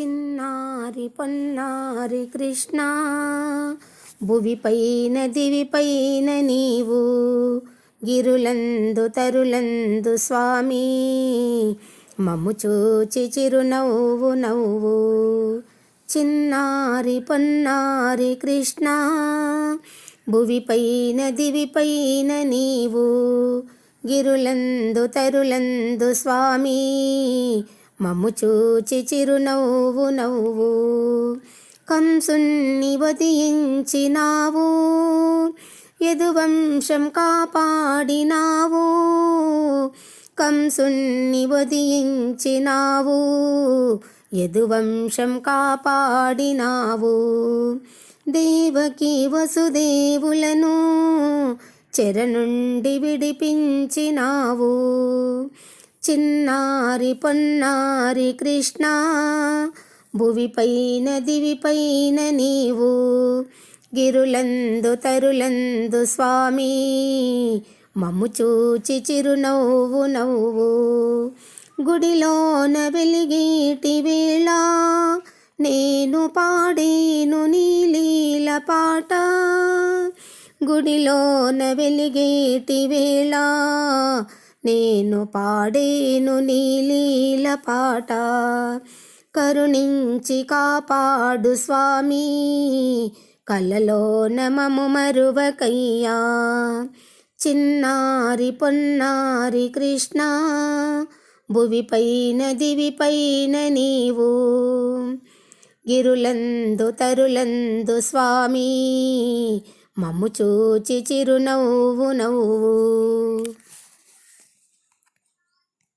చిన్నారి పొన్నారి కృష్ణ భువిపైన దివిపైన నీవు గిరులందు తరులందు స్వామి. మమ్ము చూచి చిరునవ్వు నవ్వు చిన్నారి పొన్నారి కృష్ణ భువిపైన దివిపైన నీవు గిరులందు తరులందు స్వామి. మమ్ము చూచి చిరునవ్వు నవ్వు కంసున్ని వదియించినావు యదువంశం కాపాడినావు కంసున్ని వదియించినావు యదువంశం కాపాడినావు. దేవకి వసుదేవులను చెర నుండి విడిపించినావు చిన్నారి పొన్నారి కృష్ణ భువిపైన దివిపైన నీవు గిరులందు తరులందు స్వామి మమ్ము చూచి చిరునవ్వు నవ్వు. గుడిలోన వెలిగేటి వేళ నేను పాడేను నీలీల పాట. గుడిలోన వెలిగేటి వేళ నేను పాడేను నీలీల పాట. కరుణించి కాపాడు స్వామి కలలో నమము మరువకయ్యా. చిన్నారి పొన్నారి కృష్ణ భువిపైన దివిపైన నీవు. గిరులందు తరులందు స్వామి మమ్ము చూచి చిరునవ్వు నవ్వు.